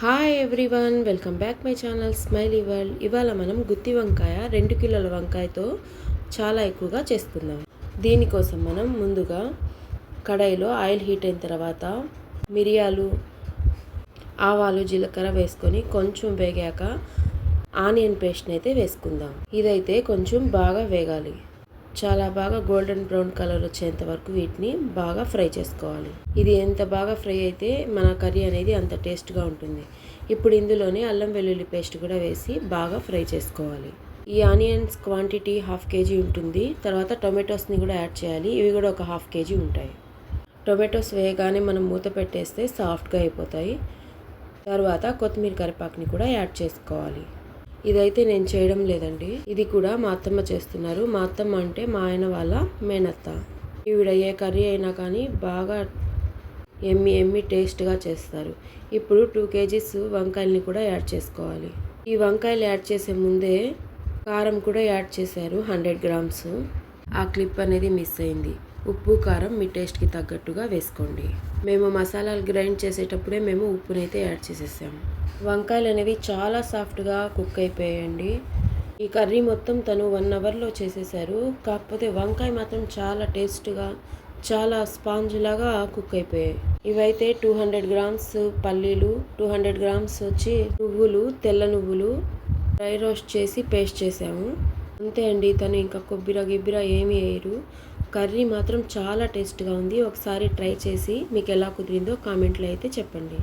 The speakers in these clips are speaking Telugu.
Hi everyone welcome back my channel smiley world ఇవాళ మనం గుత్తి వంకాయ రెండు కిలోల వంకాయతో చాలా ఎక్కువగా చేసుకుందాం. దీనికోసం మనం ముందుగా కడాయిలో ఆయిల్ హీట్ అయిన తర్వాత మిరియాలు ఆవాలు జీలకర్ర వేసుకొని కొంచెం వేగాక ఆనియన్ పేస్ట్ని అయితే వేసుకుందాం. ఇదైతే కొంచెం బాగా వేగాలి. చాలా బాగా గోల్డెన్ బ్రౌన్ కలర్ వచ్చేంత వరకు వీటిని బాగా ఫ్రై చేసుకోవాలి. ఇది ఎంత బాగా ఫ్రై అయితే మన కర్రీ అనేది అంత టేస్ట్గా ఉంటుంది. ఇప్పుడు ఇందులోనే అల్లం వెల్లుల్లి పేస్ట్ కూడా వేసి బాగా ఫ్రై చేసుకోవాలి. ఈ ఆనియన్స్ క్వాంటిటీ హాఫ్ కేజీ ఉంటుంది. తర్వాత టొమాటోస్ని కూడా యాడ్ చేయాలి. ఇవి కూడా ఒక హాఫ్ కేజీ ఉంటాయి. టొమాటోస్ వేయగానే మనం మూత పెట్టేస్తే సాఫ్ట్గా అయిపోతాయి. తర్వాత కొత్తిమీర కరివేపాకుని కూడా యాడ్ చేసుకోవాలి. ఇదైతే నేను చేయడం లేదండి. ఇది కూడా మా అత్తమ్మ చేస్తున్నారు. మా అత్తమ్మ అంటే మా ఆయన వాళ్ళ మేనత్త. ఈవిడ ఏ కర్రీ అయినా కానీ బాగా ఎమ్మి ఎమ్మి టేస్ట్గా చేస్తారు. ఇప్పుడు టూ కేజీస్ వంకాయల్ని కూడా యాడ్ చేసుకోవాలి. ఈ వంకాయలు యాడ్ చేసే ముందే కారం కూడా యాడ్ చేశారు హండ్రెడ్ గ్రామ్స్. ఆ క్లిప్ అనేది మిస్ అయింది. ఉప్పు కారం మీ టేస్ట్కి తగ్గట్టుగా వేసుకోండి. మేము మసాలాలు గ్రైండ్ చేసేటప్పుడే మేము ఉప్పునైతే యాడ్ చేసేసాము వంకాయలు అనేవి చాలా సాఫ్ట్గా కుక్ అయిపోయాయండి. ఈ కర్రీ మొత్తం తను వన్ అవర్లో చేసేసారు. కాకపోతే వంకాయ మాత్రం చాలా టేస్ట్గా చాలా స్పాంజ్ లాగా కుక్ అయిపోయాయి. ఇవైతే టూ హండ్రెడ్ గ్రామ్స్ పల్లీలు టూ హండ్రెడ్ గ్రామ్స్ వచ్చి నువ్వులు తెల్ల నువ్వులు డ్రై రోస్ట్ చేసి పేస్ట్ చేసాము. అంతే అండి తను ఇంకా కొబ్బరి గిబ్బిర ఏమీ వేయరు. కర్రీ మాత్రం చాలా టేస్ట్గా ఉంది. ఒకసారి ట్రై చేసి మీకు ఎలా కుదిరిందో కామెంట్లో అయితే చెప్పండి.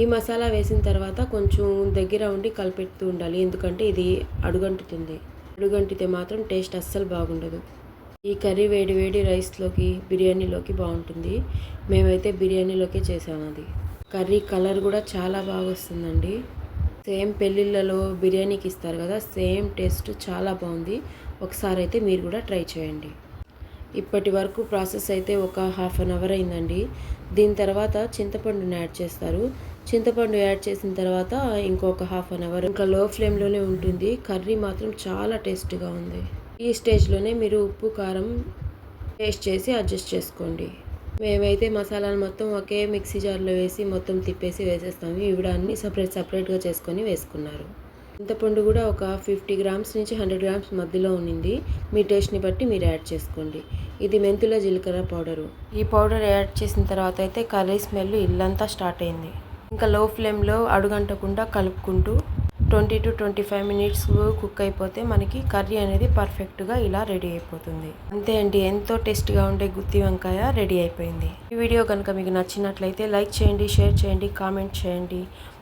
ఈ మసాలా వేసిన తర్వాత కొంచెం దగ్గర ఉండి కలిపెడుతూ ఉండాలి. ఎందుకంటే ఇది అడుగంటుతుంది. అడుగంటితే మాత్రం టేస్ట్ అస్సలు బాగుండదు. ఈ కర్రీ వేడి వేడి రైస్లోకి బిర్యానీలోకి బాగుంటుంది. మేమైతే బిర్యానీలోకే చేసాము అది. కర్రీ కలర్ కూడా చాలా బాగా వస్తుందండి. సేమ్ పెళ్ళిళ్ళలో బిర్యానీకి ఇస్తారు కదా సేమ్ టేస్ట్ చాలా బాగుంది. ఒకసారి అయితే మీరు కూడా ట్రై చేయండి. ఇప్పటి వరకు ప్రాసెస్ అయితే ఒక హాఫ్ అన్ అవర్ అయిందండి. దీని తర్వాత చింతపండుని యాడ్ చేస్తారు. చింతపండు యాడ్ చేసిన తర్వాత ఇంకొక హాఫ్ అన్ అవర్ ఇంకా లో ఫ్లేమ్లోనే ఉంటుంది. కర్రీ మాత్రం చాలా టేస్ట్గా ఉంది. ఈ స్టేజ్లోనే మీరు ఉప్పు కారం టేస్ట్ చేసి అడ్జస్ట్ చేసుకోండి. మేమైతే మసాలాలు మొత్తం ఒకే మిక్సీ జార్లో వేసి మొత్తం తిప్పేసి వేసేస్తాము. ఇవిడ అన్ని సపరేట్ సపరేట్గా చేసుకొని వేసుకున్నారు. చింతపండు కూడా ఒక ఫిఫ్టీ గ్రామ్స్ నుంచి హండ్రెడ్ గ్రామ్స్ మధ్యలో ఉన్నింది. మీ టేస్ట్ని బట్టి మీరు యాడ్ చేసుకోండి. ఇది మెంతుల జీలకర్ర పౌడరు. ఈ పౌడర్ యాడ్ చేసిన తర్వాత అయితే కర్రీ స్మెల్ ఇల్లంతా స్టార్ట్ అయింది. ఇంకా లో ఫ్లేమ్లో అడుగంటకుండా కలుపుకుంటూ twenty two twenty five minutes cook అయిపోతే మనకి కర్రీ అనేది పర్ఫెక్ట్గా ఇలా రెడీ అయిపోతుంది. అంతే అండి. ఎంతో టేస్ట్గా ఉండే గుత్తి వంకాయ రెడీ అయిపోయింది. ఈ వీడియో కనుక మీకు నచ్చినట్లయితే లైక్ చేయండి షేర్ చేయండి కామెంట్ చేయండి.